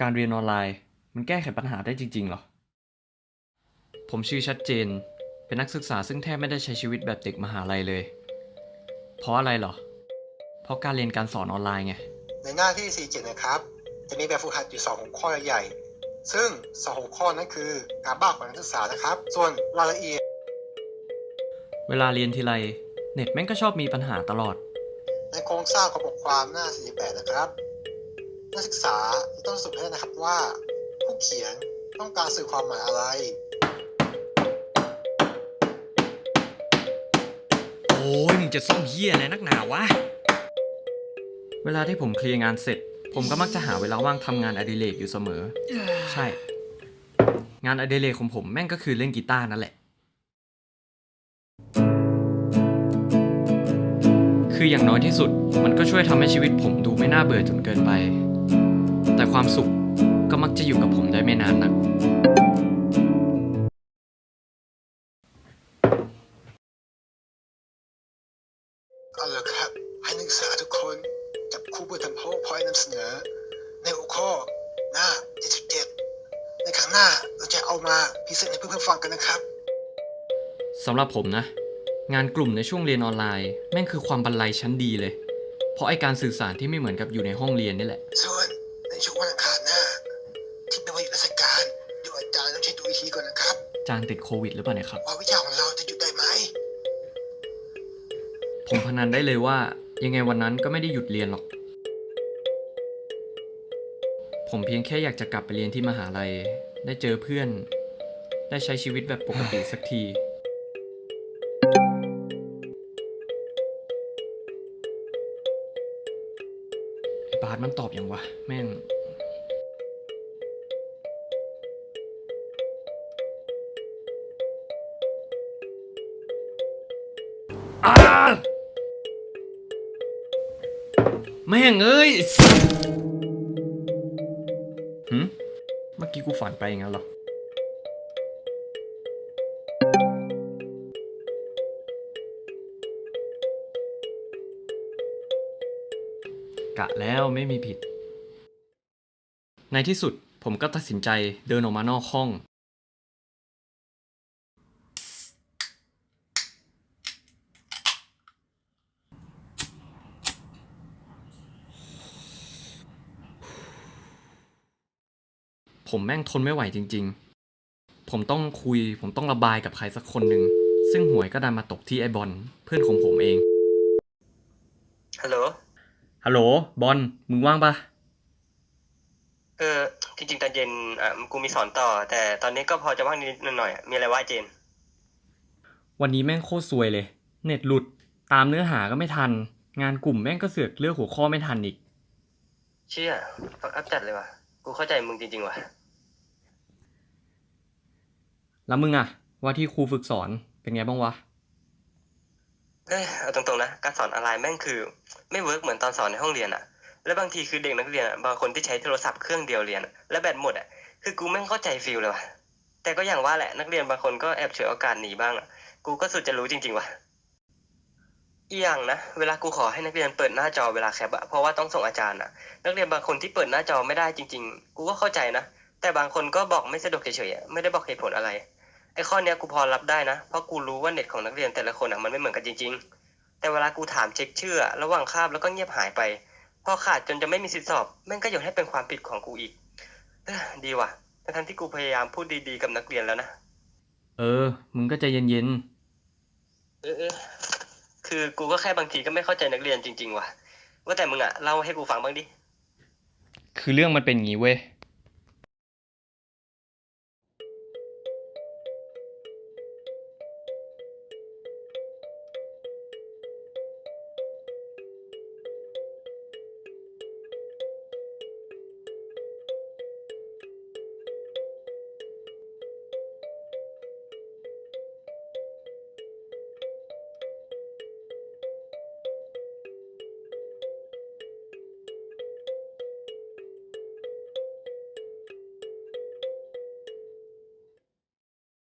การเรียนออนไลน์ มันแก้ไขปัญหาได้จริงๆเหรอ ผมชื่อชัดเจน เป็นนักศึกษาซึ่งแทบไม่ได้ใช้ชีวิตแบบเด็กมหาลัยเลย เพราะอะไรเหรอ เพราะการเรียนการสอนออนไลน์ไง ในหน้าที่ 47 นะครับ จะมีแบบฝึกหัดอยู่ 2 หัวข้อใหญ่ๆซึ่ง 2 หัวข้อนั้นคือการบ้านของนักศึกษานะครับ ส่วนรายละเอียด เวลาเรียนทีไร เน็ตแม่งก็ชอบมีปัญหาตลอด ในโครงสร้างของบทความหน้า 48 นะครับ นักศึกษาจะต้องสรุปให้ได้นะครับว่า ผู้เขียนต้องการสื่อความหมายอะไร โอ้ยมึงจะซ่อมเฮียอะไรนักหนาวะ เวลาที่ผมเคลียร์งานเสร็จ ผมก็มักจะหาเวลาว่างทำงานอดิเรกอยู่เสมอ ใช่ งานอดิเรกของผมแม่งก็คือเล่นกีตาร์นั่นแหละ คืออย่างน้อยที่สุด มันก็ช่วยทำให้ชีวิตผมดูไม่น่าเบื่อจนเกินไปแต่ ความสุขก็มักจะอยู่กับผมได้ไม่นานนัก เอาเลยครับ ให้นักศึกษาทุกคนจับคู่เพื่อทำ PowerPoint นำเสนอ ในหัวข้อหน้า 77 ในครั้งหน้าเราจะเอามาพรีเซนต์ให้เพื่อนๆฟังกันนะครับ สำหรับผมนะ งานกลุ่มในช่วงเรียนออนไลน์ แม่งคือความบรรลัยชั้นดีเลย เพราะไอการสื่อสารที่ไม่เหมือนกับอยู่ในห้องเรียนนี่แหละ ส่วน ในช่วงวันอังคารหน้า ที่เป็นวันหยุดราชการเดี๋ยวอาจารย์ต้องเช็คดูอีกทีก่อนนะครับ จานติดโควิดหรือเปล่าเนี่ยครับ ว่าวิชาของเราจะหยุดได้ไหมผมพนันได้เลยว่า ยังไงวันนั้นก็ไม่ได้หยุดเรียนหรอก ผมเพียงแค่อยากจะกลับไปเรียนที่มหาลัย ได้เจอเพื่อน ได้ใช้ชีวิตแบบปกติสักที บาสมันตอบอย่างวะ แม่งอ้าแม่งเอ้ยหืมเมื่อกี้กูฝันไปอย่างนั้นเหรอ กะแล้วไม่มีผิด ในที่สุดผมก็ตัดสินใจเดินออกมานอกห้อง ผมแม่งทนไม่ไหวจริง ๆ ผมต้องคุย ผมต้องระบายกับใครสักคนหนึ่ง ซึ่งหวยก็ดันมาตกที่ไอบอลเพื่อนของผมเอง ฮัลโหลบอลมึงว่างปะเออจริงๆตอนเย็นอะกูมีสอนต่อ แต่ตอนนี้ก็พอจะว่างนิดหน่อยๆอะมีอะไรวะไอ้เจน วันนี้แม่งโคตรซวยเลย เน็ตหลุดตามเนื้อหาก็ไม่ทัน งานกลุ่มแม่งก็เสือกเลือกหัวข้อไม่ทันอีก เชี่ยฟักอัพจัดเลยว่ะ กูเข้าใจมึงจริงๆว่ะ แล้วมึงอะว่าที่ครูฝึกสอนเป็นไงบ้างวะ เอ้ยเอาตรงๆนะการสอนออนไลน์แม่งคือ ไม่เวิร์กเหมือนตอนสอนในห้องเรียนอะแล้วบางทีคือเด็กนักเรียนอะบางคนที่ใช้โทรศัพท์เครื่องเดียวเรียนอะแล้วแบตหมดอะคือกูแม่งเข้าใจฟิลเลยว่ะแต่ก็อย่างว่าแหละนักเรียนบางคนก็แอบเฉยโอกาสหนีบ้างอะกูก็สุดจะรู้จริงๆว่ะอีกอย่างนะเวลากูขอให้นักเรียนเปิดหน้าจอเวลาแคปอะเพราะว่าต้องส่งอาจารย์อะนักเรียนบางคนที่เปิดหน้าจอไม่ได้จริง ๆ กูก็เข้าใจนะแต่บางคนก็บอกไม่สะดวกเฉยๆอะไม่ได้บอกเหตุผลอะไร ไอ้ข้อเนี้ยกูพอรับได้นะ เพราะกูรู้ว่าเน็ตของนักเรียนแต่ละคนอะมันไม่เหมือนกันจริง ๆ แต่เวลากูถามเช็คชื่ออะระหว่างคาบแล้วก็เงียบหายไป พอขาดจนจะไม่มีสิทธิสอบแม่งก็โยนให้เป็นความผิดของกูอีกเอ้อดีว่ะทั้งๆที่กูพยายามพูดดีๆกับนักเรียนแล้วนะ เออ มึงก็ใจเย็นเออเออคือกูก็แค่บางทีก็ไม่เข้าใจนักเรียนจริง ๆ ว่ะ ว่าแต่มึงอะเล่าให้กูฟังบ้างดิ ๆ คือเรื่องมันเป็นอย่างงี้เว้ย